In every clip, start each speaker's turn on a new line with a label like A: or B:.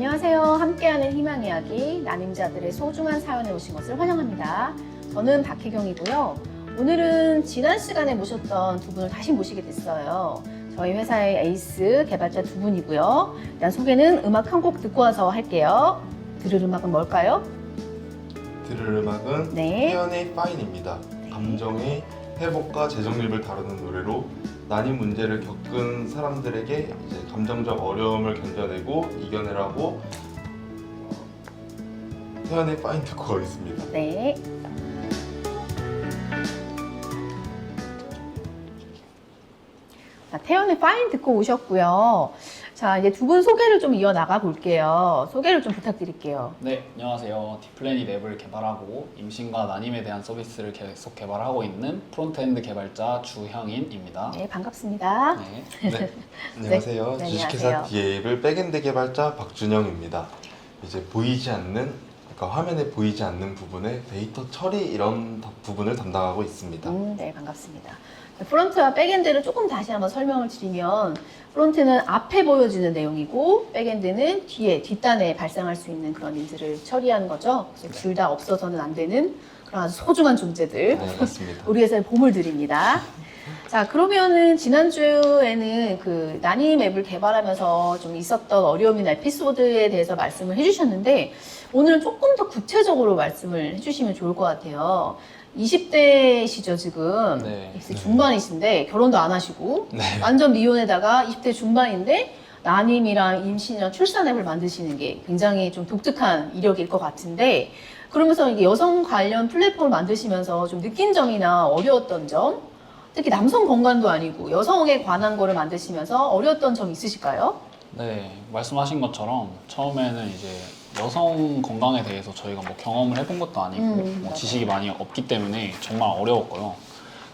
A: 안녕하세요. 함께하는 희망 이야기 나눔자들의 소중한 사연에 오신 것을 환영합니다. 저는 박혜경이고요. 오늘은 지난 시간에 모셨던 두 분을 다시 모시게 됐어요. 저희 회사의 에이스 개발자 두 분이고요. 일단 소개는 음악 한 곡 듣고 와서 할게요. 들을 음악은 뭘까요?
B: 들을 음악은
A: 네.
B: 태연의 파인입니다. 감정의 회복과 재정립을 다루는 노래로 난임 문제를 겪은 사람들에게 이제 감정적 어려움을 견뎌내고 이겨내라고 어, 태연의 파인 듣고 가겠습니다.
A: 네. 자, 태연의 파인 듣고 오셨고요. 자, 이제 두 분 소개를 좀 이어나가 볼게요. 소개를 좀 부탁드릴게요.
C: 네, 안녕하세요. 디플래닛 앱을 개발하고 임신과 난임에 대한 서비스를 계속 개발하고 있는 프론트엔드 개발자 주형인입니다.
A: 네, 반갑습니다.
C: 네.
B: 네, 안녕하세요.
A: 네,
B: 주식회사
A: 안녕하세요.
B: 디에이블 백엔드 개발자 박준영입니다. 이제 보이지 않는 그러니까 화면에 보이지 않는 부분의 데이터 처리 이런 다- 부분을 담당하고 있습니다.
A: 음, 네, 반갑습니다. 프론트와 백엔드를 조금 다시 한번 설명을 드리면 프론트는 앞에 보여지는 내용이고 백엔드는 뒤에 뒷단에 발생할 수 있는 그런 일들을 처리하는 거죠. 그래서 둘 다 없어서는 안 되는 그런 아주 소중한 존재들.
B: 네, 맞습니다.
A: 우리 회사의 보물들입니다. 자, 그러면은 지난주에는 그 난임 앱을 개발하면서 좀 있었던 어려움이나 에피소드에 대해서 말씀을 해주셨는데 오늘은 조금 더 구체적으로 말씀을 해주시면 좋을 것 같아요. 20대시죠, 지금.
C: 네.
A: 20대 중반이신데 결혼도 안 하시고
B: 네.
A: 완전 미혼에다가 20대 중반인데 난임이랑 임신이랑 출산 앱을 만드시는 게 굉장히 좀 독특한 이력일 것 같은데 그러면서 이게 여성 관련 플랫폼을 만드시면서 좀 느낀 점이나 어려웠던 점 특히 남성 건강도 아니고 여성에 관한 거를 만드시면서 어려웠던 점 있으실까요?
C: 네, 말씀하신 것처럼 처음에는 이제 여성 건강에 대해서 저희가 뭐 경험을 해본 것도 아니고
A: 음,
C: 뭐. 지식이 많이 없기 때문에 정말 어려웠고요.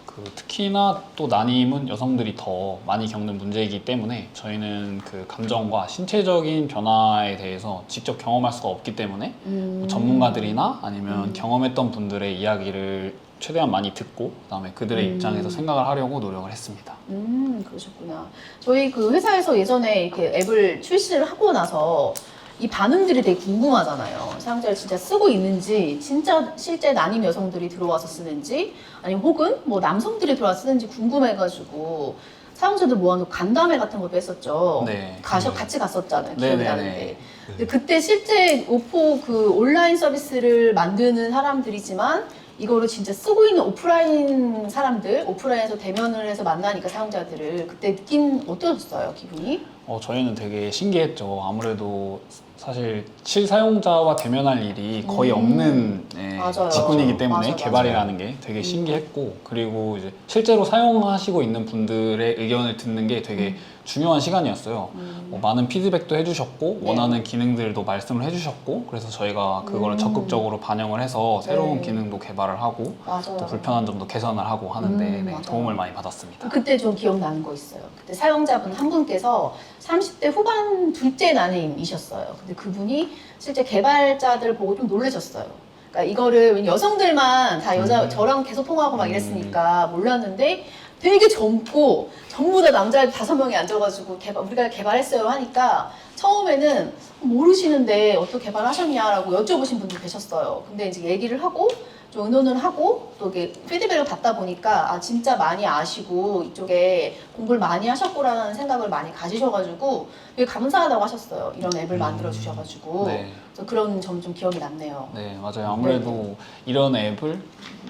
C: 그 특히나 또 난임은 여성들이 더 많이 겪는 문제이기 때문에 저희는 그 감정과 신체적인 변화에 대해서 직접 경험할 수가 없기 때문에 뭐 전문가들이나 아니면
A: 음.
C: 경험했던 분들의 이야기를 최대한 많이 듣고 그다음에 그들의
A: 음.
C: 입장에서 생각을 하려고 노력을 했습니다.
A: 음, 그러셨구나. 저희 그 회사에서 예전에 이렇게 앱을 출시를 하고 나서 이 반응들이 되게 궁금하잖아요. 사용자를 진짜 쓰고 있는지, 진짜 실제 난임 여성들이 들어와서 쓰는지, 아니면 혹은 뭐 남성들이 들어와서 쓰는지 궁금해가지고 사용자들 모아놓고 간담회 같은 것도 했었죠.
C: 네.
A: 가셔
B: 네.
A: 같이 갔었잖아요.
C: 네,
A: 기억이
C: 네,
A: 나는데.
C: 네.
A: 근데 그때 실제 오포 그 온라인 서비스를 만드는 사람들이지만 이거를 진짜 쓰고 있는 오프라인 사람들, 오프라인에서 대면을 해서 만나니까 사용자들을 그때 느낌 어떠셨어요, 기분이?
C: 어, 저희는 되게 신기했죠. 아무래도 사실 실사용자와 대면할 일이 거의
A: 음.
C: 없는 예,
A: 맞아요.
C: 직군이기 때문에
A: 맞아,
C: 개발이라는 게 되게
A: 음.
C: 신기했고 그리고 이제 실제로 사용하시고 있는 분들의 의견을 듣는 게 되게
A: 음.
C: 중요한 시간이었어요.
A: 음.
C: 뭐 많은 피드백도 해주셨고
A: 네.
C: 원하는 기능들도 말씀을 해주셨고 그래서 저희가 그거를
A: 음.
C: 적극적으로 반영을 해서 새로운
A: 네.
C: 기능도 개발을 하고
A: 맞아요.
C: 또 불편한 점도 개선을 하고 하는데
A: 음,
C: 네,
A: 맞아요.
C: 도움을 많이 받았습니다.
A: 그때 좀 기억나는 거 있어요. 그때 사용자분 한 분께서 30대 후반 둘째 난임이셨어요. 근데 그분이 실제 개발자들 보고 좀 놀라셨어요. 그러니까 이거를 여성들만 다 여자
C: 음.
A: 저랑 계속 통화하고 막
C: 음.
A: 이랬으니까 몰랐는데 되게 젊고 전부 다 남자 다섯 명이 앉아가지고 개발, 우리가 개발했어요 하니까 처음에는 모르시는데 어떻게 개발하셨냐라고 여쭤보신 분들 계셨어요. 근데 이제 얘기를 하고 좀 의논을 하고 또 이게 피드백을 받다 보니까 아 진짜 많이 아시고 이쪽에 공부를 많이 하셨구라는 생각을 많이 가지셔가지고 되게 감사하다고 하셨어요. 이런 앱을
B: 음.
A: 만들어 주셔가지고
C: 네.
A: 그래서 그런 점 좀 기억이 남네요.
C: 네, 맞아요. 아무래도 이런 앱을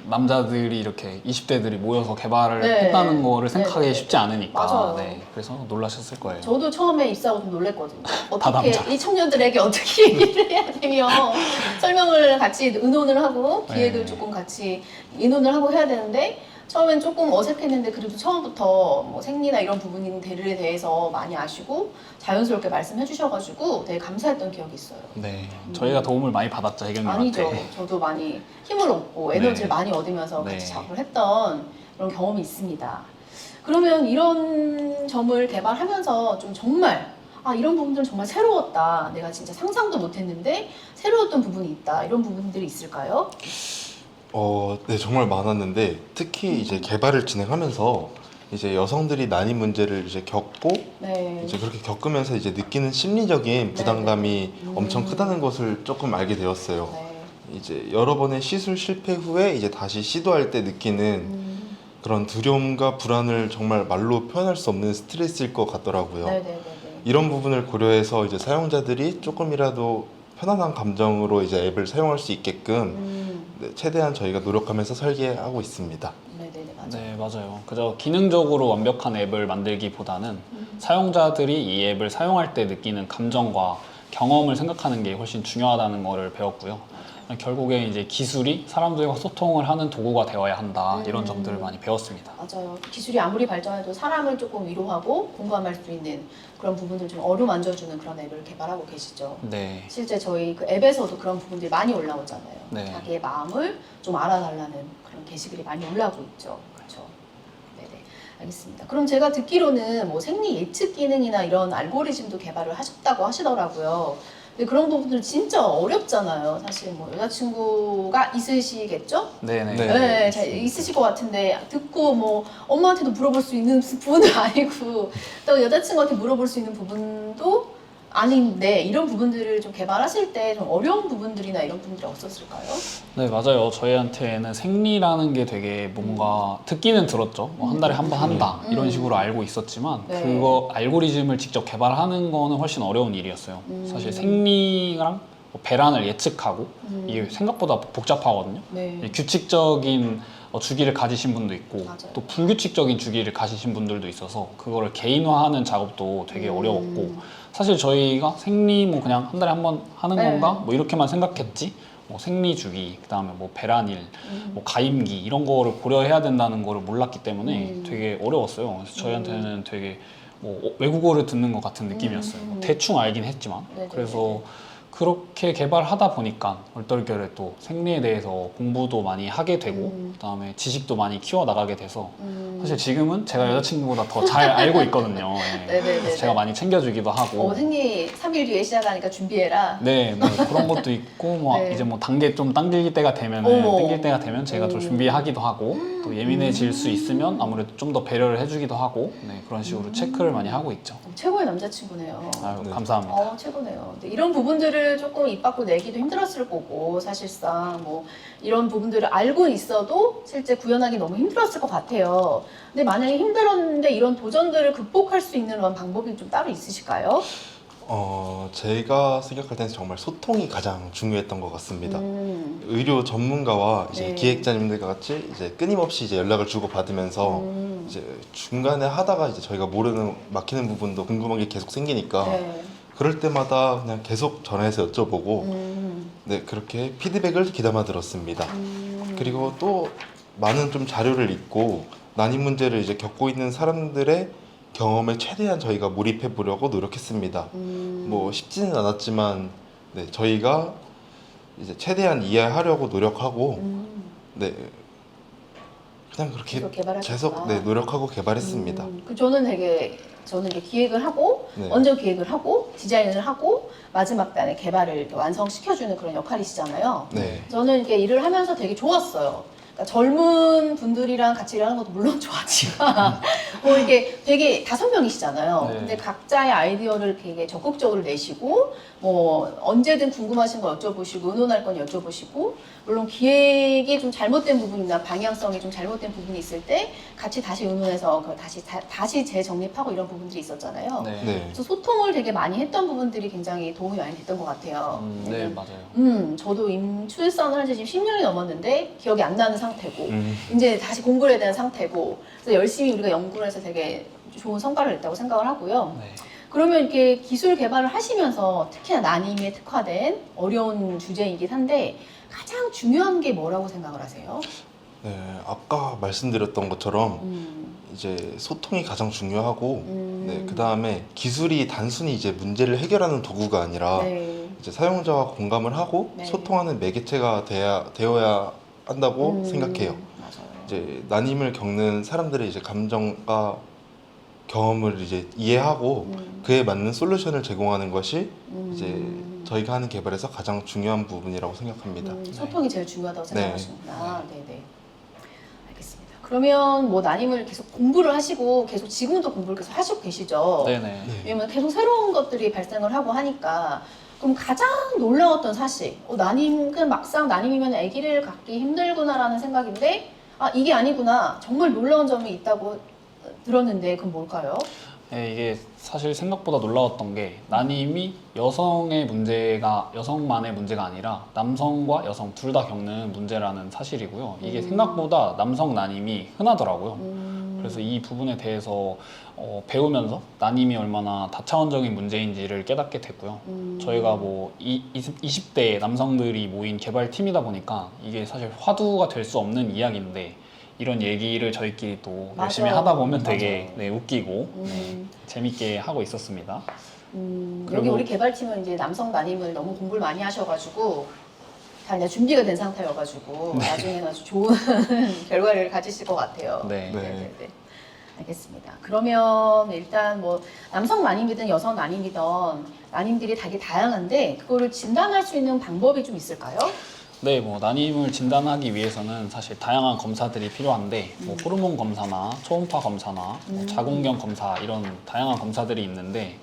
C: 남자들이 이렇게 20대들이 모여서 개발을
A: 네.
C: 했다는 거를
A: 네,
C: 생각하기
A: 네.
C: 쉽지 않으니까.
A: 맞아요.
C: 네, 그래서 놀라셨을 거예요.
A: 저도 처음에 입사하고 좀 놀랬거든요. 어떻게
C: 남자.
A: 이 청년들에게 어떻게 얘기를 해야 되며 설명을 같이 의논을 하고 기획을
C: 네.
A: 조금 같이 의논을 하고 해야 되는데 처음엔 조금 어색했는데 그래도 처음부터 뭐 생리나 이런 부분들에 대해서 많이 아시고 자연스럽게 말씀해 주셔가지고 되게 감사했던 기억이 있어요.
C: 네,
A: 음.
C: 저희가 도움을 많이 받았죠, 해경님한테.
A: 아니죠. 저도 많이 힘을 얻고 에너지를
C: 네.
A: 많이 얻으면서 같이
C: 네.
A: 작업을 했던 그런 경험이 있습니다. 그러면 이런 점을 개발하면서 좀 정말 아 이런 부분들은 정말 새로웠다. 내가 진짜 상상도 못했는데 새로웠던 부분이 있다. 이런 부분들이 있을까요?
B: 어, 네, 정말 많았는데 특히 이제 개발을 진행하면서 이제 여성들이 난임 문제를 이제 겪고
A: 네.
B: 이제 그렇게 겪으면서 이제 느끼는 심리적인 부담감이
A: 음.
B: 엄청 크다는 것을 조금 알게 되었어요.
A: 네.
B: 이제 여러 번의 시술 실패 후에 이제 다시 시도할 때 느끼는
A: 음.
B: 그런 두려움과 불안을 정말 말로 표현할 수 없는 스트레스일 것 같더라고요.
A: 네네네네.
B: 이런 부분을 고려해서 이제 사용자들이 조금이라도 편안한 감정으로 이제 앱을 사용할 수 있게끔
A: 음.
B: 네, 최대한 저희가 노력하면서 설계하고 있습니다.
A: 네네네 맞아요.
C: 네, 맞아요. 그저 기능적으로 완벽한 앱을 만들기보다는
A: 음.
C: 사용자들이 이 앱을 사용할 때 느끼는 감정과 경험을 생각하는 게 훨씬 중요하다는 것을 배웠고요. 결국에 이제 기술이 사람들과 소통을 하는 도구가 되어야 한다 이런
A: 음.
C: 점들을 많이 배웠습니다.
A: 맞아요. 기술이 아무리 발전해도 사람을 조금 위로하고 공감할 수 있는 그런 부분들 좀 어루만져주는 그런 앱을 개발하고 계시죠.
C: 네,
A: 실제 저희 그 앱에서도 그런 부분들이 많이 올라오잖아요.
C: 네.
A: 자기의 마음을 좀 알아달라는 그런 게시글이 많이 올라오고 있죠. 그렇죠. 네네. 알겠습니다. 그럼 제가 듣기로는 뭐 생리 예측 기능이나 이런 알고리즘도 개발을 하셨다고 하시더라고요. 근데 그런 부분들 진짜 어렵잖아요. 사실 뭐 여자친구가 있으시겠죠?
C: 네, 네.
B: 네.
A: 네, 잘 있으실 것 같은데 듣고 뭐 엄마한테도 물어볼 수 있는 부분은 아니고 또 여자친구한테 물어볼 수 있는 부분도 아닌데 이런 부분들을 좀 개발하실 때 좀 어려운 부분들이나 이런 부분들이 없었을까요?
C: 네, 맞아요. 저희한테는 생리라는 게 되게 뭔가 듣기는 들었죠. 뭐 한 달에 한 번 한다
A: 음.
C: 이런 식으로 알고 있었지만
A: 네.
C: 그거 알고리즘을 직접 개발하는 거는 훨씬 어려운 일이었어요.
A: 음.
C: 사실 생리랑 뭐 배란을 예측하고
A: 음.
C: 이게 생각보다 복잡하거든요.
A: 네.
C: 규칙적인 어, 주기를 가지신 분도 있고
A: 맞아요.
C: 또 불규칙적인 주기를 가지신 분들도 있어서 그거를 개인화하는 작업도 되게
A: 음.
C: 어려웠고 사실 저희가 생리 뭐 그냥 한 달에 한 번 하는
A: 네.
C: 건가 뭐 이렇게만 생각했지 뭐 생리 주기 그다음에 뭐 배란일
A: 음.
C: 뭐 가임기 이런 거를 고려해야 된다는 거를 몰랐기 때문에
A: 음.
C: 되게 어려웠어요. 그래서 저희한테는 되게 뭐 외국어를 듣는 것 같은 느낌이었어요. 뭐
A: 음.
C: 대충 알긴 했지만
A: 네네네.
C: 그래서 그렇게 개발하다 보니까 얼떨결에 또 생리에 대해서 공부도 많이 하게 되고
A: 음.
C: 그다음에 지식도 많이 키워 나가게 돼서
A: 음.
C: 사실 지금은 제가 여자친구보다 더 잘 알고 있거든요. 예.
A: 네네네네.
C: 그래서 제가 많이 챙겨주기도 하고.
A: 어, 생리 3일 뒤에 시작하니까 준비해라.
C: 네, 네, 그런 것도 있고 뭐
A: 네.
C: 이제 뭐 단계 좀 당길 때가 되면
A: 어머.
C: 당길 때가 되면 제가 좀
A: 음.
C: 준비하기도 하고 또 예민해질 수 있으면 아무래도 좀 더 배려를 해주기도 하고 네, 그런 식으로
A: 음.
C: 체크를 많이 하고 있죠.
A: 최고의 남자친구네요.
C: 아유
B: 네.
C: 감사합니다.
A: 어, 최고네요. 근데 이런 부분들을 조금 입 밖으로 내기도 힘들었을 거고, 사실상 뭐 이런 부분들을 알고 있어도 실제 구현하기 너무 힘들었을 것 같아요. 근데 만약에 힘들었는데 이런 도전들을 극복할 수 있는 그런 방법이 좀 따로 있으실까요?
B: 어, 제가 생각할 때는 정말 소통이 가장 중요했던 것 같습니다.
A: 음,
B: 의료 전문가와 이제
A: 네.
B: 기획자님들과 같이 이제 끊임없이 이제 연락을 주고 받으면서
A: 음,
B: 이제 중간에 하다가 이제 저희가 모르는 막히는 부분도 궁금한 게 계속 생기니까
A: 네.
B: 그럴 때마다 그냥 계속 전화해서 여쭤보고
A: 음,
B: 네 그렇게 피드백을 귀담아 들었습니다.
A: 음.
B: 그리고 또 많은 좀 자료를 읽고 난임 문제를 이제 겪고 있는 사람들의 경험에 최대한 저희가 몰입해 보려고 노력했습니다.
A: 음,
B: 뭐 쉽지는 않았지만 네, 저희가 이제 최대한 이해하려고 노력하고
A: 음,
B: 네 그냥 그렇게
A: 계속.
B: 계속 네, 노력하고 개발했습니다.
A: 음, 그 저는 되게 저는 이게 기획을 하고
B: 네.
A: 먼저 기획을 하고 디자인을 하고 마지막 단에 개발을 이렇게 완성시켜주는 그런 역할이시잖아요.
B: 네.
A: 저는 이렇게 일을 하면서 되게 좋았어요. 그러니까 젊은 분들이랑 같이 일하는 것도 물론 좋았지만 뭐 이게 되게 다섯 명이시잖아요.
C: 네.
A: 근데 각자의 아이디어를 되게 적극적으로 내시고 뭐 언제든 궁금하신 거 여쭤보시고 의논할 건 여쭤보시고 물론 기획이 좀 잘못된 부분이나 방향성이 좀 잘못된 부분이 있을 때 같이 다시 의논해서 그걸 다시 다, 다시 재정립하고 이런 부분들이 있었잖아요.
C: 네.
B: 네.
A: 그래서 소통을 되게 많이 했던 부분들이 굉장히 도움이 많이 됐던 것 같아요.
C: 음, 네
A: 왜냐면
C: 맞아요.
A: 음, 저도 임출산을 한 지 지금 10년이 넘었는데 기억이 안 나는 상 태고
B: 음,
A: 이제 다시 공부를 해야 되는 상태고 그래서 열심히 우리가 연구를 해서 되게 좋은 성과를 냈다고 생각을 하고요.
C: 네.
A: 그러면 이렇게 기술 개발을 하시면서 특히나 난임에 특화된 어려운 주제이긴 한데 가장 중요한 게 뭐라고 생각을 하세요?
B: 네. 아까 말씀드렸던 것처럼
A: 음,
B: 이제 소통이 가장 중요하고
A: 음,
B: 네, 그 다음에 기술이 단순히 이제 문제를 해결하는 도구가 아니라
A: 네.
B: 이제 사용자와 공감을 하고
A: 네.
B: 소통하는 매개체가 돼야, 되어야 한다고
A: 음,
B: 생각해요.
A: 맞아요.
B: 이제 난임을 겪는 사람들의 이제 감정과 경험을 이제 이해하고
A: 음,
B: 그에 맞는 솔루션을 제공하는 것이
A: 음,
B: 이제 저희가 하는 개발에서 가장 중요한 부분이라고 생각합니다.
A: 음, 소통이 제일 중요하다고
B: 네.
A: 생각하시는구나. 네. 네 알겠습니다. 그러면 뭐 난임을 계속 공부를 하시고 계속 지금도 공부를 계속 하시고 계시죠?
C: 네네.
B: 네.
A: 왜냐면 계속 새로운 것들이 발생을 하고 하니까 그럼 가장 놀라웠던 사실 어, 난임 그냥 막상 난임이면 아기를 갖기 힘들구나라는 생각인데 아 이게 아니구나 정말 놀라운 점이 있다고 들었는데 그건 뭘까요?
C: 네, 이게 사실 생각보다 놀라웠던 게 난임이 여성의 문제가 여성만의 문제가 아니라 남성과 여성 둘 다 겪는 문제라는 사실이고요. 이게
A: 음.
C: 생각보다 남성 난임이 흔하더라고요.
A: 음,
C: 그래서 이 부분에 대해서 어, 배우면서 난임이 얼마나 다차원적인 문제인지를 깨닫게 됐고요.
A: 음,
C: 저희가 뭐 이, 20, 대 남성들이 모인 개발팀이다 보니까 이게 사실 화두가 될 수 없는 이야기인데 이런 얘기를 저희끼리 또 열심히
A: 맞아요.
C: 하다 보면 되게. 네, 웃기고
A: 음,
C: 네, 재밌게 하고 있었습니다.
A: 음,
C: 그리고-
A: 여기 우리 개발팀은 이제 남성 난임을 너무 공부를 많이 하셔가지고 다 이제 준비가 된 상태여가지고
C: 네.
A: 나중에는 아주 좋은 결과를 가지실 것 같아요.
C: 네.
B: 네.
A: 네. 알겠습니다. 그러면 일단 뭐 남성 난임이든 여성 난임이든 난임들이 되게 다양한데 그거를 진단할 수 있는 방법이 좀 있을까요?
C: 네, 뭐 난임을 진단하기 위해서는 사실 다양한 검사들이 필요한데 뭐 호르몬 검사나 초음파 검사나 뭐
A: 음.
C: 자궁경 검사 이런 다양한 검사들이 있는데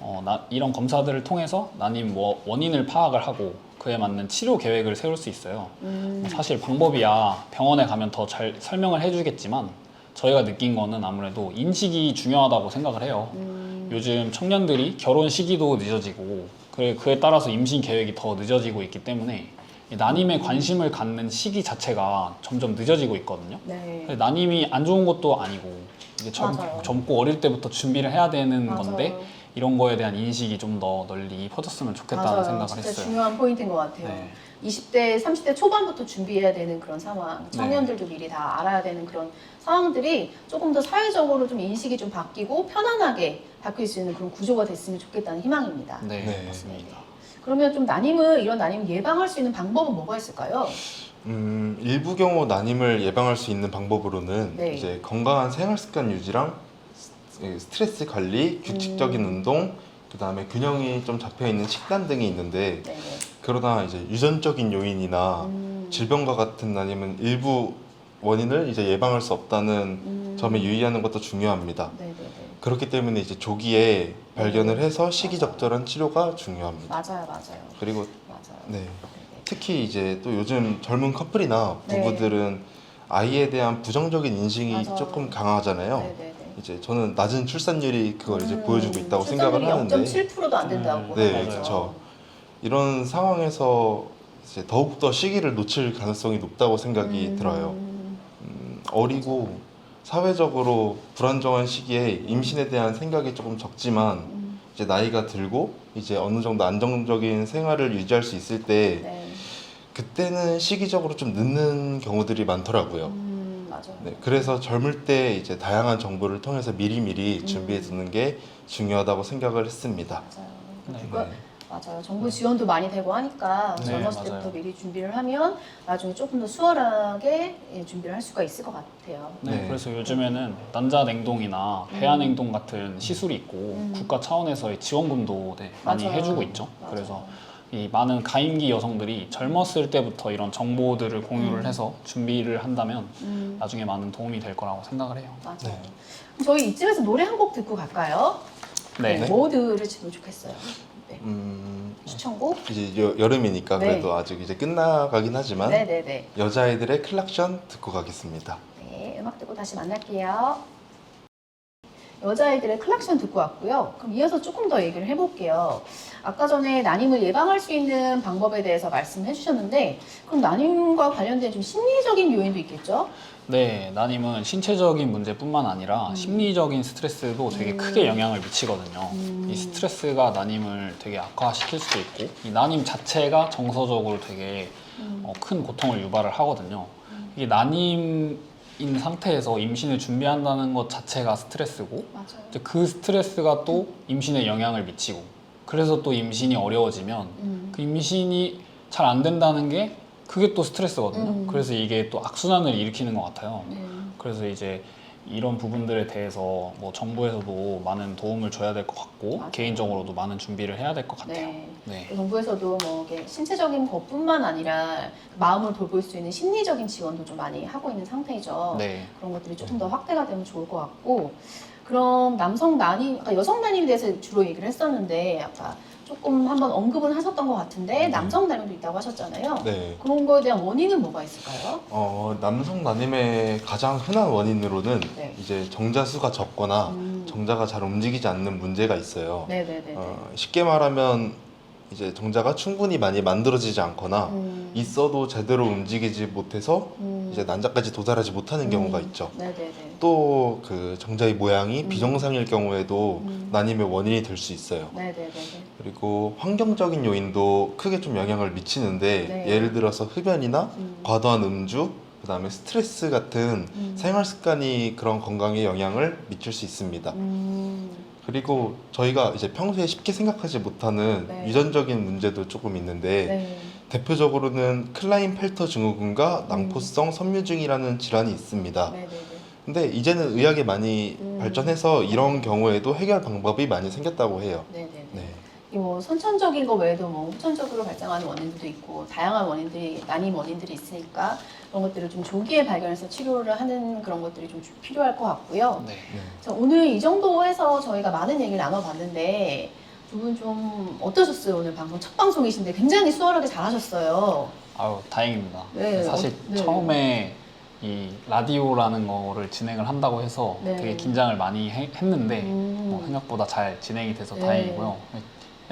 C: 어, 나- 이런 검사들을 통해서 난임 뭐 원인을 파악을 하고 그에 맞는 치료 계획을 세울 수 있어요.
A: 음,
C: 사실 방법이야 병원에 가면 더 잘 설명을 해주겠지만 저희가 느낀 거는 아무래도 인식이 중요하다고 생각을 해요.
A: 음,
C: 요즘 청년들이 결혼 시기도 늦어지고 그래 그에 따라서 임신 계획이 더 늦어지고 있기 때문에 이 난임에 관심을 갖는 시기 자체가 점점 늦어지고 있거든요.
A: 네.
C: 난임이 안 좋은 것도 아니고 이게 젊,
A: 맞아요.
C: 젊고 어릴 때부터 준비를 해야 되는
A: 맞아요.
C: 건데 이런 거에 대한 인식이 좀 더 널리 퍼졌으면 좋겠다는
A: 맞아요.
C: 생각을
A: 진짜
C: 했어요.
A: 중요한 포인트인 것 같아요.
C: 네.
A: 20대, 30대 초반부터 준비해야 되는 그런 상황, 청년들도 미리 다 알아야 되는 그런 상황들이 조금 더 사회적으로 좀 인식이 좀 바뀌고 편안하게 바뀔 수 있는 그런 구조가 됐으면 좋겠다는 희망입니다.
C: 네,
B: 네.
C: 맞습니다.
A: 그러면 좀 난임을 이런 난임을 예방할 수 있는 방법은 뭐가 있을까요?
B: 음, 일부 경우 난임을 예방할 수 있는 방법으로는
A: 네.
B: 이제 건강한 생활 습관 유지랑 스- 예, 스트레스 관리, 규칙적인
A: 음.
B: 운동, 그 다음에 균형이 좀 잡혀 있는 식단 등이 있는데
A: 네.
B: 그러나 이제 유전적인 요인이나
A: 음,
B: 질병과 같은 난임은 일부 원인을 이제 예방할 수 없다는
A: 음,
B: 점에 유의하는 것도 중요합니다.
A: 네, 네, 네.
B: 그렇기 때문에 이제 조기에 발견을 해서 시기적절한 치료가 중요합니다.
A: 맞아요, 맞아요,
B: 그리고
A: 맞아요.
B: 네. 특히 이제 또 요즘 젊은 커플이나
A: 네.
B: 부부들은 아이에 대한 부정적인 인식이
A: 맞아요.
B: 조금 강하잖아요.
A: 네, 네, 네.
B: 이제 저는 낮은 출산율이 그걸 이제
A: 음,
B: 보여주고 있다고 생각을 하는데
A: 0.7%도 안 된다고.
C: 음,
B: 네,
A: 하죠.
B: 그렇죠. 이런 상황에서 이제 더욱더 시기를 놓칠 가능성이 높다고 생각이
A: 음,
B: 들어요. 음, 어리고 사회적으로 불안정한 시기에 임신에 대한 생각이 조금 적지만
A: 음,
B: 이제 나이가 들고 이제 어느 정도 안정적인 생활을 유지할 수 있을 때
A: 네.
B: 그때는 시기적으로 좀 늦는 경우들이 많더라고요.
A: 음, 맞아요.
B: 네, 그래서 젊을 때 이제 다양한 정보를 통해서 미리미리
A: 음.
B: 준비해 두는 게 중요하다고 생각을 했습니다.
A: 맞아요.
C: 네.
A: 그거- 맞아요. 정부 지원도 많이 되고 하니까
C: 네,
A: 젊었을
C: 맞아요.
A: 때부터 미리 준비를 하면 나중에 조금 더 수월하게 예, 준비를 할 수가 있을 것 같아요.
C: 네,
B: 네.
C: 그래서 요즘에는 난자 냉동이나 배아 냉동 같은 시술이 있고
A: 음.
C: 국가 차원에서의 지원금도 네, 많이
A: 맞아요.
C: 해주고 있죠.
A: 맞아요.
C: 그래서 이 많은 가임기 여성들이 젊었을 때부터 이런 정보들을 공유를
A: 음.
C: 해서 준비를 한다면
A: 음,
C: 나중에 많은 도움이 될 거라고 생각을 해요.
A: 맞아 요.
B: 네.
A: 그럼 저희 이쯤에서 노래 한 곡 듣고 갈까요?
C: 네.
B: 네.
A: 뭐 들으시면 좋겠어요. 네.
B: 음,
A: 추천곡?
B: 이제 여, 여름이니까
A: 네.
B: 그래도 아직 이제 끝나가긴 하지만
A: 네네네.
B: 여자아이들의 클락션 듣고 가겠습니다.
A: 네, 음악 듣고 다시 만날게요. 여자아이들의 클락션 듣고 왔고요. 그럼 이어서 조금 더 얘기를 해볼게요. 아까 전에 난임을 예방할 수 있는 방법에 대해서 말씀해 주셨는데, 그럼 난임과 관련된 좀 심리적인 요인도 있겠죠?
C: 네, 난임은 신체적인 문제뿐만 아니라
A: 음.
C: 심리적인 스트레스도 되게
A: 음.
C: 크게 영향을 미치거든요.
A: 음.
C: 이 스트레스가 난임을 되게 악화시킬 수도 있고, 이 난임 자체가 정서적으로 되게
A: 음.
C: 어, 큰 고통을 유발을 하거든요.
A: 음.
C: 이게 난임 인 상태에서 임신을 준비한다는 것 자체가 스트레스고,
A: 맞아요.
C: 이제 그 스트레스가 또 임신에 영향을 미치고, 그래서 또 임신이 어려워지면
A: 음.
C: 그 임신이 잘 안 된다는 게 그게 또 스트레스거든요.
A: 음.
C: 그래서 이게 또 악순환을 일으키는 것 같아요.
A: 네.
C: 그래서 이제 이런 부분들에 대해서 뭐 정부에서도 많은 도움을 줘야 될 것 같고
A: 맞아요.
C: 개인적으로도 많은 준비를 해야 될 것 같아요.
A: 네.
C: 네.
A: 정부에서도 뭐 이게 신체적인 것뿐만 아니라 마음을 돌볼 수 있는 심리적인 지원도 좀 많이 하고 있는 상태이죠.
C: 네.
A: 그런 것들이 조금 더 확대가 되면 좋을 것 같고 그럼 남성 난임, 여성 난임에 대해서 주로 얘기를 했었는데 아까 조금 한번 언급은 하셨던 것 같은데 남성 난임도 있다고 하셨잖아요.
B: 네.
A: 그런 거에 대한 원인은 뭐가 있을까요?
B: 어, 남성 난임의 가장 흔한 원인으로는
A: 네.
B: 이제 정자 수가 적거나
A: 음.
B: 정자가 잘 움직이지 않는 문제가 있어요.
A: 네네네.
B: 어, 쉽게 말하면 이제 정자가 충분히 많이 만들어지지 않거나
A: 음.
B: 있어도 제대로 움직이지 못해서
A: 음.
B: 이제 난자까지 도달하지 못하는 경우가
A: 음.
B: 있죠.
A: 네네네.
B: 또 그 정자의 모양이
A: 음.
B: 비정상일 경우에도
A: 음.
B: 난임의 원인이 될 수 있어요.
A: 네네네.
B: 그리고 환경적인 요인도 크게 좀 영향을 미치는데
A: 네.
B: 예를 들어서 흡연이나
A: 음.
B: 과도한 음주, 그다음에 스트레스 같은
A: 음.
B: 생활 습관이 그런 건강에 영향을 미칠 수 있습니다.
A: 음.
B: 그리고 저희가 이제 평소에 쉽게 생각하지 못하는
A: 네.
B: 유전적인 문제도 조금 있는데
A: 네.
B: 대표적으로는 클라인펠터 증후군과 낭포성 섬유증이라는 질환이 있습니다.
A: 네 네 네.
B: 근데 이제는 의학이 많이
A: 음.
B: 발전해서 이런 경우에도 해결 방법이 많이 생겼다고 해요.
A: 네 네 네.
B: 네.
A: 이뭐 선천적인 거 외에도 뭐 후천적으로 발생하는 원인들도 있고 다양한 원인들이 난임 원인들이 있으니까 그런 것들을 좀 조기에 발견해서 치료를 하는 그런 것들이 좀 필요할 것 같고요.
C: 네.
A: 자, 오늘 이 정도 해서 저희가 많은 얘기를 나눠봤는데 두 분 좀 어떠셨어요? 오늘 방송 첫 방송이신데 굉장히 수월하게 잘하셨어요.
C: 아유 다행입니다.
A: 네,
C: 사실
A: 어, 네.
C: 처음에 이 라디오라는 거를 진행을 한다고 해서
A: 네.
C: 되게 긴장을 많이 해- 했는데
A: 음.
C: 뭐 생각보다 잘 진행이 돼서
A: 네.
C: 다행이고요.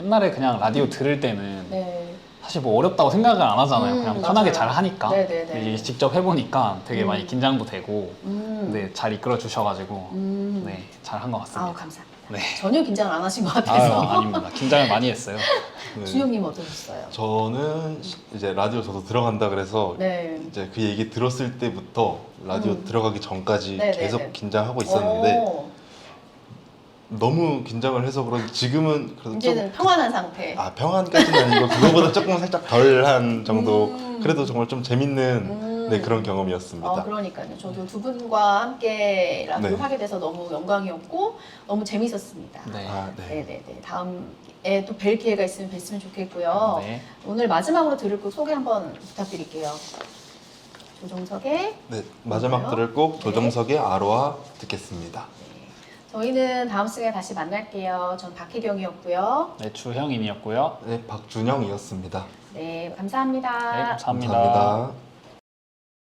C: 옛날에 그냥 라디오 들을 때는
A: 네.
C: 사실 뭐 어렵다고 생각을 안 하잖아요.
A: 음,
C: 그냥 편하게
A: 맞아요.
C: 잘 하니까.
A: 네네네.
C: 근데 이게 직접 해보니까 되게
A: 음.
C: 많이 긴장도 되고,
A: 음.
C: 근데 잘 이끌어 주셔가지고
A: 음.
C: 네 잘 한 것 같습니다.
A: 아우 감사합니다.
C: 네.
A: 전혀 긴장을 안 하신 것
C: 아유,
A: 같아서.
C: 아닙니다. 긴장을 많이 했어요.
B: 네.
A: 준영님 어떠셨어요?
B: 저는 시- 이제 라디오 저도 들어간다 그래서
A: 네.
B: 이제 그 얘기 들었을 때부터 라디오
A: 음.
B: 들어가기 전까지
A: 네네네.
B: 계속 긴장하고 있었는데
A: 오,
B: 너무 긴장을 해서 그런지 지금은 그래도
A: 이제는 평안한 상태.
B: 좀 아, 평안까지는 아니고 그거보다 조금 살짝 덜한 정도
A: 음.
B: 그래도 정말 좀 재밌는
A: 음.
B: 네, 그런 경험이었습니다.
A: 어, 그러니까요. 저도 두 분과 함께 라디오
B: 네.
A: 하게 돼서 너무 영광이었고 너무 재밌었습니다.
C: 네.
B: 아, 네.
A: 네네네. 다음에 또 뵐 기회가 있으면 뵀으면 좋겠고요.
C: 네.
A: 오늘 마지막으로 들을 곡 소개 한번 부탁드릴게요. 조정석의
B: 네, 마지막? 들을 곡
A: 네.
B: 조정석의 아로하 듣겠습니다.
A: 저희는 다음 시간에 다시 만날게요. 전 박혜경이었고요.
C: 네, 주형인이었고요.
B: 네, 박준영이었습니다.
A: 네, 감사합니다.
C: 네, 감사합니다.
B: 감사합니다.